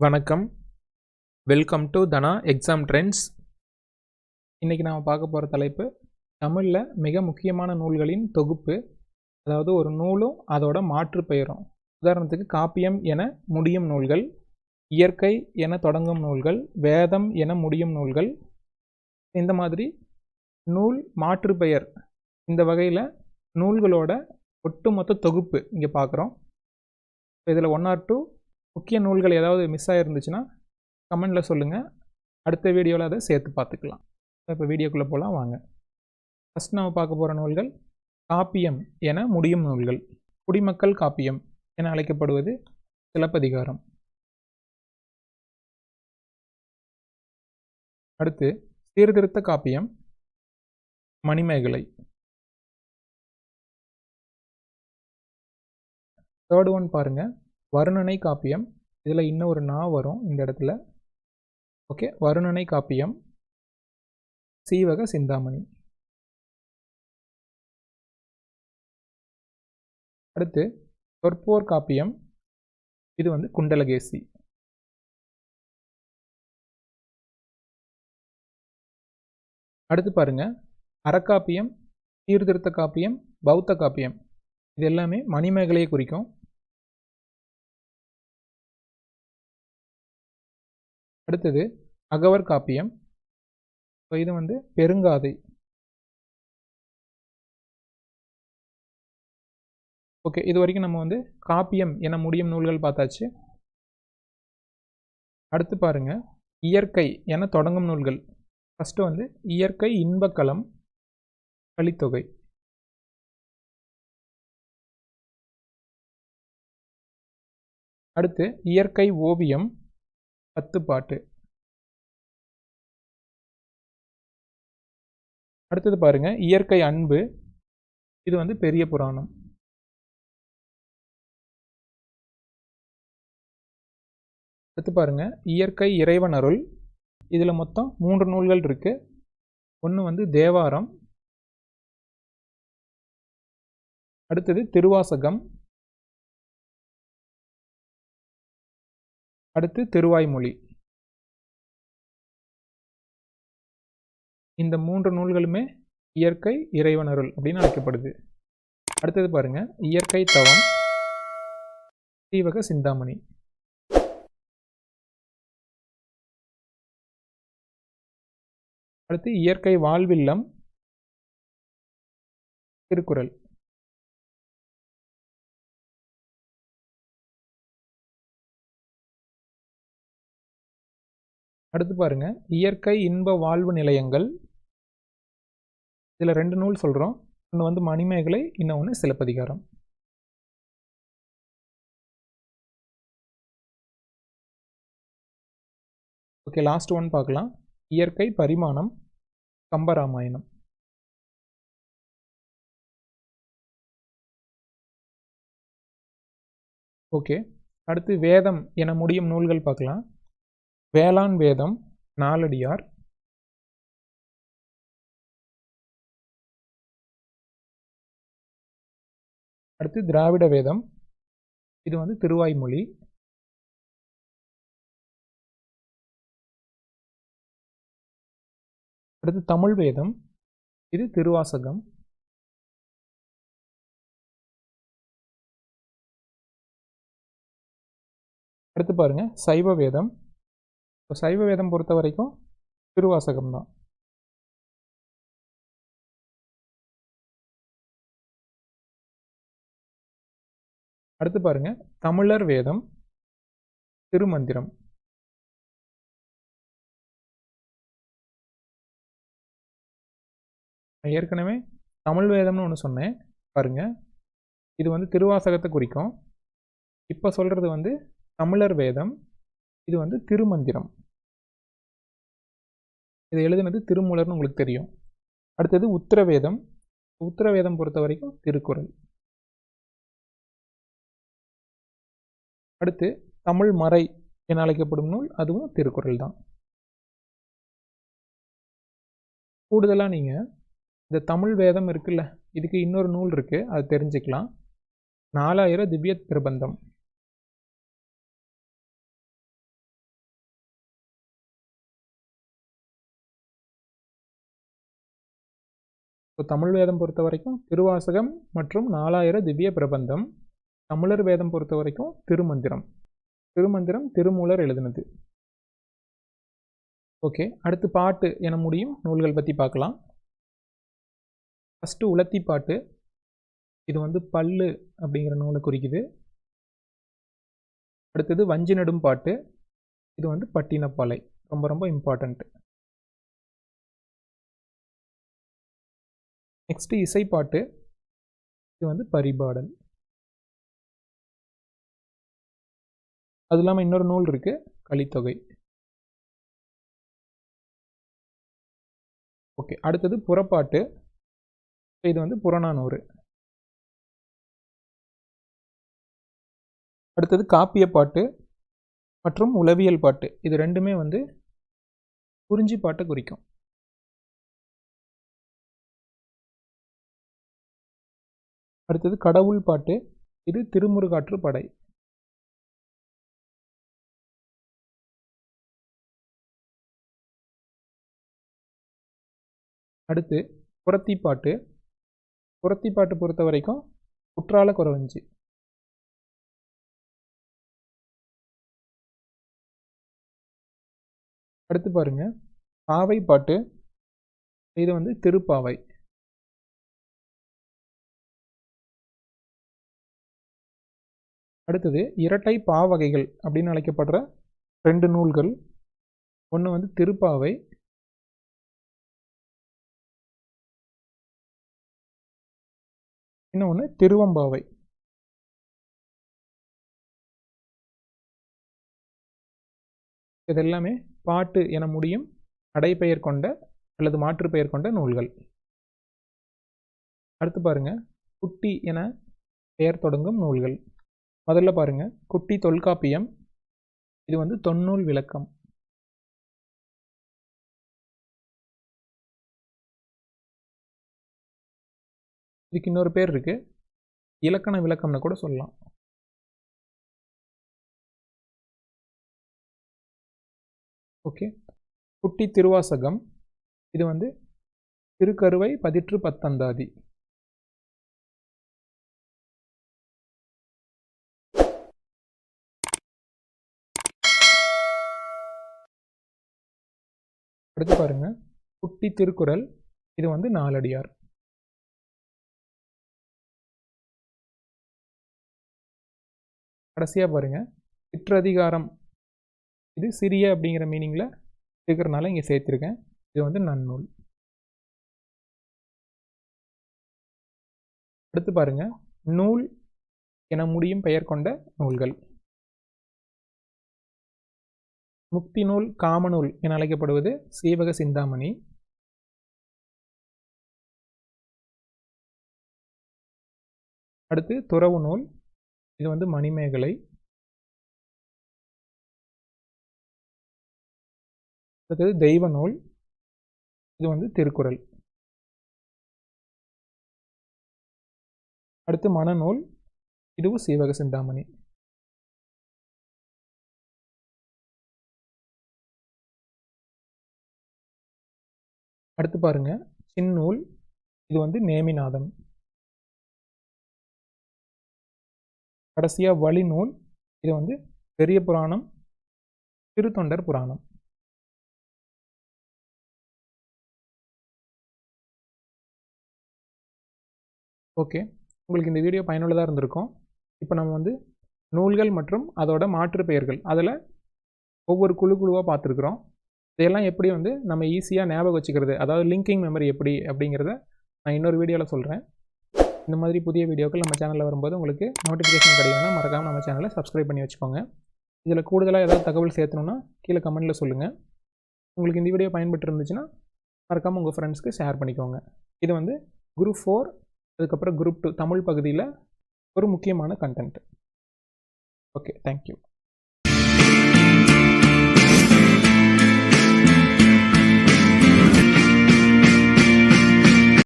வணக்கம். Welcome to Dhana exam trends இன்றைக்கி நாம் பார்க்க போகிற தலைப்பு தமிழில் மிக முக்கியமான நூல்களின் தொகுப்பு அதாவது ஒரு நூலும் அதோட மாற்று பெயரும். உதாரணத்துக்கு காப்பியம் என முடியும் நூல்கள் இயற்கை என தொடங்கும் நூல்கள் வேதம் என முடியும் நூல்கள். இந்த மாதிரி நூல் மாற்று பெயர் இந்த வகையில் நூல்களோட ஒட்டுமொத்த தொகுப்பு இங்கே பார்க்குறோம். இதில் ஒன் ஆர் டூ முக்கிய நூல்கள் ஏதாவது மிஸ் ஆகிருந்துச்சுன்னா கமெண்டில் சொல்லுங்கள் அடுத்த வீடியோவில் அதை சேர்த்து பார்த்துக்கலாம். இப்போ வீடியோக்குள்ளே போகலாம் வாங்க. ஃபஸ்ட் நம்ம பார்க்க போகிற நூல்கள் காப்பியம் என முடியும் நூல்கள். குடிமக்கள் காப்பியம் என அழைக்கப்படுவது சிலப்பதிகாரம். அடுத்து சீர்திருத்த காப்பியம் மணிமேகலை. தேர்ட் ஒன் பாருங்கள் வருணனை காப்பியம். இதில் இன்னும் ஒரு நா வரும் இந்த இடத்துல. ஓகே வருணனை காப்பியம். சீவக சிந்தாமணி. அடுத்து சொற்போர் காப்பியம். இது வந்து குண்டலகேசி. அடுத்து பாருங்க அறக்காப்பியம் சீர்திருத்த காப்பியம் பௌத்த காப்பியம். இது எல்லாமே மணிமேகலையை குறிக்கும். அடுத்தது அகவர் காப்பியம். ஸோ இது வந்து பெருங்காதை. ஓகே இது வரைக்கும் நம்ம வந்து காப்பியம் என முடியும் நூல்கள் பார்த்தாச்சு. அடுத்து பாருங்க இயற்கை என தொடங்கும் நூல்கள். ஃபஸ்ட்டு வந்து இயற்கை இன்பக்களம் கலித்தொகை. அடுத்து இயற்கை ஓவியம் பத்து பாட்டு. அடுத்தது பாருங்க இயற்கை அன்பு. இது வந்து பெரிய புராணம். அடுத்து பாருங்க இயற்கை இறைவன் அருள். இதில் மொத்தம் மூன்று நூல்கள் இருக்கு. ஒன்று வந்து தேவாரம். அடுத்தது திருவாசகம். அடுத்து திருவாய்மொழி இந்த மூன்று நூல்களுமே இயற்கை இறைவனருள் அப்படின்னு அழைக்கப்படுது. அடுத்தது பாருங்க இயற்கை தவம் தீவக சிந்தாமணி. அடுத்து இயற்கை வாழ்வில்லம் திருக்குறள். அடுத்து பாருங்க. இயற்கை இன்ப வாழ்வு நிலையங்கள். இதில் ரெண்டு நூல் சொல்கிறோம் ஒன்று வந்து மணிமேகலை இன்னொன்று சிலப்பதிகாரம். ஓகே லாஸ்ட் ஒன் பார்க்கலாம். இயற்கை பரிமாணம் கம்பராமாயணம். ஓகே. அடுத்து வேதம் என முடியும் நூல்கள் பார்க்கலாம். வேளாண் வேதம் நாலடியார். அடுத்து திராவிட வேதம். இது வந்து திருவாய்மொழி. அடுத்து தமிழ் வேதம். இது திருவாசகம். அடுத்து பாருங்க சைவ வேதம். இப்போ சைவ வேதம் பொறுத்த வரைக்கும் திருவாசகம் தான் அடுத்து பாருங்க தமிழர் வேதம் திருமந்திரம். ஏற்கனவே தமிழ் வேதம்னு ஒன்று சொன்னேன். பாருங்க இது வந்து திருவாசகத்தை குறிக்கும். இப்போ சொல்கிறது வந்து தமிழர் வேதம் இது வந்து திருமந்திரம். இதை எழுதுனது திருமூலர்னு உங்களுக்கு தெரியும். அடுத்தது உத்தரவேதம். உத்தரவேதம் பொறுத்த வரைக்கும் திருக்குறள். அடுத்து தமிழ் மறை என அழைக்கப்படும் நூல் அதுவும் திருக்குறள் தான். கூடுதலாக நீங்கள் இந்த தமிழ் வேதம் இருக்குல்ல இதுக்கு இன்னொரு நூல் இருக்குது அது தெரிஞ்சுக்கலாம். நாலாயிரம் திவ்ய பிரபந்தம் ஸோ தமிழ் வேதம் பொறுத்த வரைக்கும் திருவாசகம் மற்றும் நாலாயிர திவ்ய பிரபந்தம். தமிழர் வேதம் பொறுத்த வரைக்கும் திருமந்திரம். திருமந்திரம் திருமூலர் எழுதினது. ஓகே அடுத்து பாட்டு என முடியும் நூல்கள் பற்றி பார்க்கலாம் ஃபஸ்ட்டு உலத்தி பாட்டு. இது வந்து பல்லு அப்படிங்கிற நூலை குறிக்குது. அடுத்தது வஞ்சி நெடும் பாட்டு. இது வந்து பட்டினப்பாலை. ரொம்ப ரொம்ப இம்பார்ட்டண்ட்டு நெக்ஸ்ட்டு இசைப்பாட்டு. இது வந்து பரிபாடல். அது இல்லாமல் இன்னொரு நூல் இருக்குது கலித்தொகை. ஓகே அடுத்தது புறப்பாட்டு. இது வந்து புறநானூறு. அடுத்தது காப்பிய பாட்டு மற்றும் உளவியல் பாட்டு. இது ரெண்டுமே வந்து குறிஞ்சி பாட்டை குறிக்கும். அடுத்தது கடவுள் பாட்டு. இது திருமுருகாற்று படை. அடுத்து புறத்தி பாட்டு. புறத்தி பாட்டு பொறுத்த வரைக்கும் குற்றால குறவஞ்சி. அடுத்து பாருங்க பாவை பாட்டு. இது வந்து திருப்பாவை. அடுத்தது இரட்டை பாவகைகள் அப்படின்னு அழைக்கப்படுற ரெண்டு நூல்கள். ஒன்று வந்து திருப்பாவை. இன்னொன்று திருவம்பாவை. இதெல்லாமே பாட்டு என முடியும் அடைப்பெயர் கொண்ட அல்லது மாற்று பெயர் கொண்ட நூல்கள். அடுத்து பாருங்க குட்டி என பெயர் தொடங்கும் நூல்கள். முதல்ல பாருங்கள் குட்டி தொல்காப்பியம். இது வந்து தொன்னூல் விளக்கம். இதுக்கு இன்னொரு பேர் இருக்கு. இலக்கண விளக்கம்னு கூட சொல்லலாம். ஓகே. குட்டி திருவாசகம். இது வந்து திருக்கருவை பதிற்று பத்தந்தாதி. அடுத்து பாருங்க. குட்டி திருக்குறள் இது வந்து நாலடியார். கடைசியாக பாருங்க. சிற்றதிகாரம் இது சிறிய அப்படிங்கிற மீனிங்கில் இருக்கிறனால இங்கே சேர்த்துருக்கேன். இது வந்து நன்னூல். அடுத்து பாருங்க. நூல் என முடியும் பெயர் கொண்ட நூல்கள். முக்தி நூல் காமநூல் என அழைக்கப்படுவது சீவக சிந்தாமணி. அடுத்து துறவு நூல் இது வந்து மணிமேகலை. அடுத்தது தெய்வ நூல் இது வந்து திருக்குறள். அடுத்து மனநூல் இதுவும் சீவக சிந்தாமணி. அடுத்து பாருங்க. சின்னூல் இது வந்து நேமிநாதம். கடைசியாக வழிநூல் இது வந்து பெரிய புராணம் திருத்தொண்டர் புராணம். ஓகே. உங்களுக்கு இந்த வீடியோ பயனுள்ளதாக இருந்திருக்கும். இப்போ நம்ம வந்து நூல்கள் மற்றும் அதோட மாற்று பெயர்கள் அதில் ஒவ்வொரு குழு குழுவாக பார்த்துருக்குறோம். இதையெல்லாம் எப்படி வந்து நம்ம ஈஸியாக ஞாபகம் வச்சுக்கிறது? அதாவது லிங்கிங் மெமரி எப்படி? அப்படிங்கிறத நான் இன்னொரு வீடியோவில் சொல்கிறேன் இந்த மாதிரி புதிய வீடியோக்கள் நம்ம சேனலில் வரும்போது உங்களுக்கு நோட்டிஃபிகேஷன் கிடைக்கும்னா மறக்காமல் நம்ம சேனலை சப்ஸ்கிரைப் பண்ணி வச்சுக்கோங்க. இதில் கூடுதலாக ஏதாவது தகவல் சேர்த்தணுன்னா கீழே கமெண்ட்டில் சொல்லுங்கள் உங்களுக்கு இந்த வீடியோ பயன்பட்டு இருந்துச்சுன்னா மறக்காமல் உங்கள் ஃப்ரெண்ட்ஸ்க்கு ஷேர் பண்ணிக்கோங்க. இது வந்து குரூப் ஃபோர் அதுக்கப்புறம் குரூப் டூ தமிழ் பகுதியில் ஒரு முக்கியமான கண்டென்ட் ஓகே தேங்க்யூ